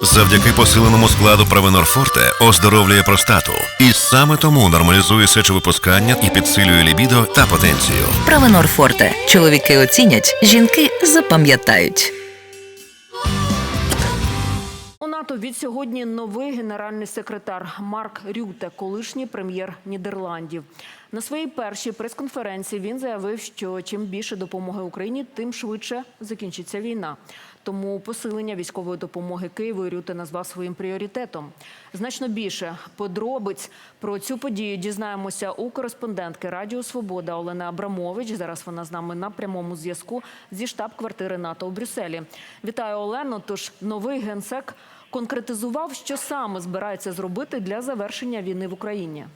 Завдяки посиленому складу Провенор Форте оздоровлює простату. І саме тому нормалізує сечовипускання і підсилює лібідо та потенцію. Правонор Форте. Чоловіки оцінять, жінки запам'ятають. У НАТО від сьогодні новий генеральний секретар Марк Рюте, колишній прем'єр Нідерландів. На своїй першій прес-конференції він заявив, що чим більше допомоги Україні, тим швидше закінчиться війна. Тому посилення військової допомоги Києву Рюте назвав своїм пріоритетом. Значно більше подробиць про цю подію дізнаємося у кореспондентки Радіо Свобода Олени Абрамович. Зараз вона з нами на прямому зв'язку зі штаб-квартири НАТО у Брюсселі. Вітаю Олено. Тож новий генсек конкретизував, що саме збирається зробити для завершення війни в Україні.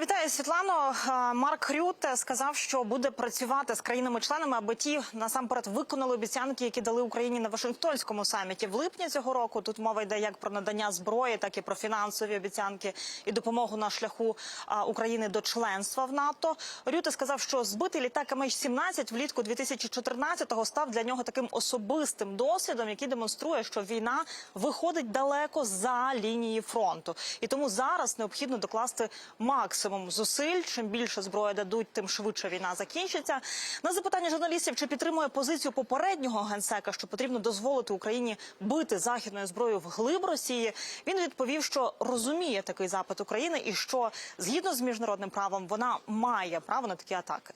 Вітаю, Світлано. Е, Марк Рюте сказав, що буде працювати з країнами-членами, аби ті насамперед виконали обіцянки, які дали Україні на Вашингтонському саміті в липні цього року. Тут мова йде як про надання зброї, так і про фінансові обіцянки і допомогу на шляху України до членства в НАТО. Рюте сказав, що збитий літак МH17 влітку 2014-го став для нього таким особистим досвідом, який демонструє, що війна виходить далеко за лінії фронту, і тому зараз необхідно докласти максимум зусиль. Чим більше зброї дадуть, тим швидше війна закінчиться. На запитання журналістів, чи підтримує позицію попереднього генсека, що потрібно дозволити Україні бити західною зброєю в глиб Росії, він відповів, що розуміє такий запит України і що згідно з міжнародним правом вона має право на такі атаки.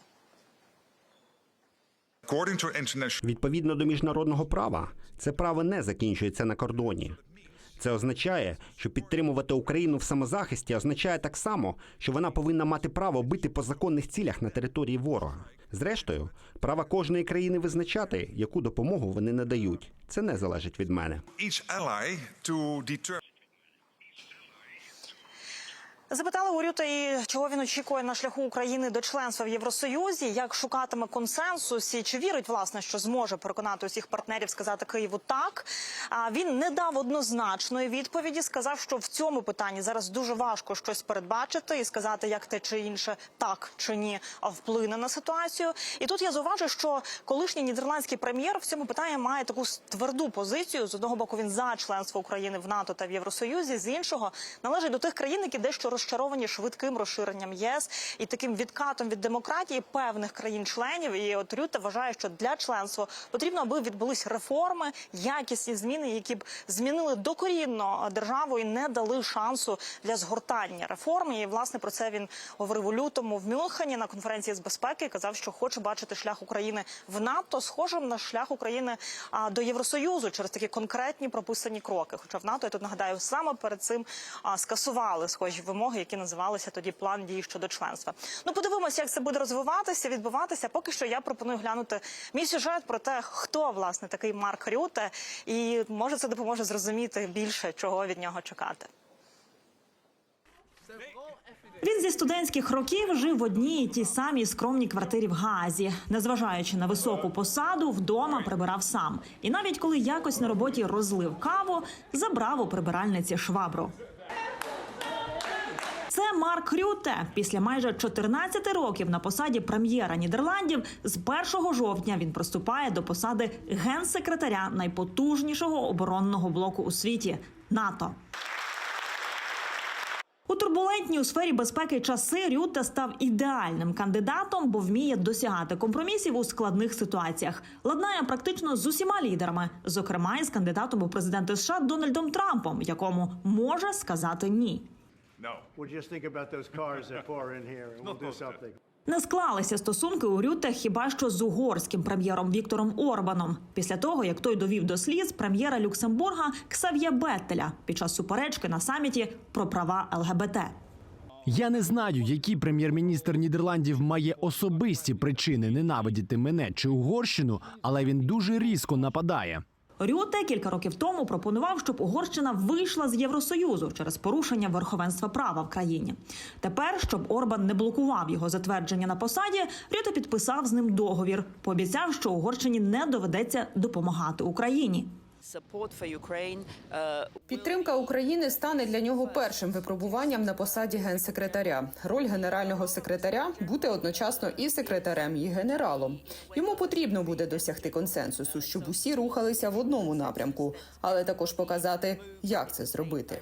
Відповідно до міжнародного права, це право не закінчується на кордоні. Це означає, що підтримувати Україну в самозахисті означає так само, що вона повинна мати право бити по законних цілях на території ворога. Зрештою, право кожної країни визначати, яку допомогу вони надають. Це не залежить від мене. Запитали у Рюта, і чого він очікує на шляху України до членства в Євросоюзі, як шукатиме консенсус і чи вірить власне, що зможе переконати усіх партнерів сказати Києву так. А він не дав однозначної відповіді. Сказав, що в цьому питанні зараз дуже важко щось передбачити і сказати, як те чи інше так чи ні а вплине на ситуацію. І тут я зауважу, що колишній нідерландський прем'єр в цьому питанні має таку тверду позицію. З одного боку він за членство України в НАТО та в Євросоюзі, з іншого належить до тих країн, які дещо розчаровані швидким розширенням ЄС і таким відкатом від демократії певних країн-членів. І от Рюте вважає, що для членства потрібно, аби відбулись реформи, якісні зміни, які б змінили докорінно державу і не дали шансу для згортання реформ. І власне про це він говорив у лютому в Мюнхені на конференції з безпеки. Казав, що хоче бачити шлях України в НАТО схожим на шлях України до Євросоюзу через такі конкретні прописані кроки. Хоча в НАТО я тут нагадаю саме перед цим скасували схожі вимоги, які називалися тоді план дій щодо членства. Ну подивимося, як це буде розвиватися, відбуватися. Поки що я пропоную глянути мій сюжет про те, хто власне такий Марк Рюте, і може це допоможе зрозуміти більше, чого від нього чекати. Він зі студентських років жив в одній і тій самій скромній квартирі в Гаазі. Незважаючи на високу посаду, вдома прибирав сам. І навіть коли якось на роботі розлив каву, забрав у прибиральниці швабру. Це Марк Рюте. Після майже 14 років на посаді прем'єра Нідерландів з 1 жовтня він приступає до посади генсекретаря найпотужнішого оборонного блоку у світі НАТО. У турбулентній у сфері безпеки часи Рюте став ідеальним кандидатом, бо вміє досягати компромісів у складних ситуаціях. Ладнає практично з усіма лідерами, зокрема із кандидатом у президенти США Дональдом Трампом, якому може сказати ні. We'll just think about those cars that pour in here and we'll do something. Не склалися стосунки у Рюте хіба що з угорським прем'єром Віктором Орбаном після того, як той довів до сліз прем'єра Люксембурга Ксав'є Беттеля під час суперечки на саміті про права ЛГБТ. Я не знаю, який прем'єр-міністр Нідерландів має особисті причини ненавидіти мене чи Угорщину, але він дуже різко нападає. Рюте кілька років тому пропонував, щоб Угорщина вийшла з Євросоюзу через порушення верховенства права в країні. Тепер, щоб Орбан не блокував його затвердження на посаді, Рюте підписав з ним договір. Пообіцяв, що Угорщині не доведеться допомагати Україні. Uh, Підтримка України стане для нього першим випробуванням на посаді генсекретаря. Роль генерального секретаря бути одночасно і секретарем, і генералом. Йому потрібно буде досягти консенсусу, щоб усі рухалися в одному напрямку, але також показати, як це зробити.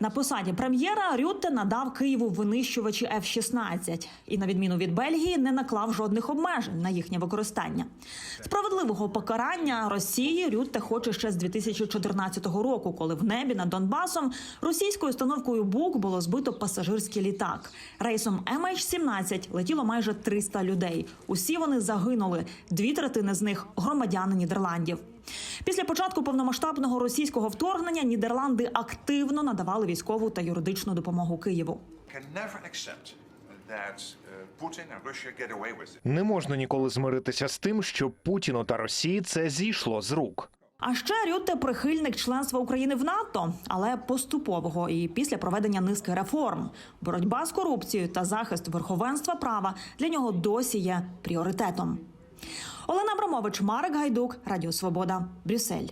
На посаді прем'єра Рютте надав Києву винищувачі F-16 і, на відміну від Бельгії, не наклав жодних обмежень на їхнє використання. Справедливого покарання Росії Рютте хоче ще з 2014 року, коли в небі над Донбасом російською установкою БУК було збито пасажирський літак. Рейсом MH17 летіло майже 300 людей. Усі вони загинули. Дві третини з них громадяни Нідерландів. Після початку повномасштабного російського вторгнення Нідерланди активно надавали військову та юридичну допомогу Києву. uh. Не можна ніколи змиритися з тим, що Путіну та Росії це зійшло з рук. А ще Рютте прихильник членства України в НАТО, але поступового і після проведення низки реформ. Боротьба з корупцією та захист верховенства права для нього досі є пріоритетом. Олена Абрамович, Марик Гайдук, Радіо Свобода, Брюссель.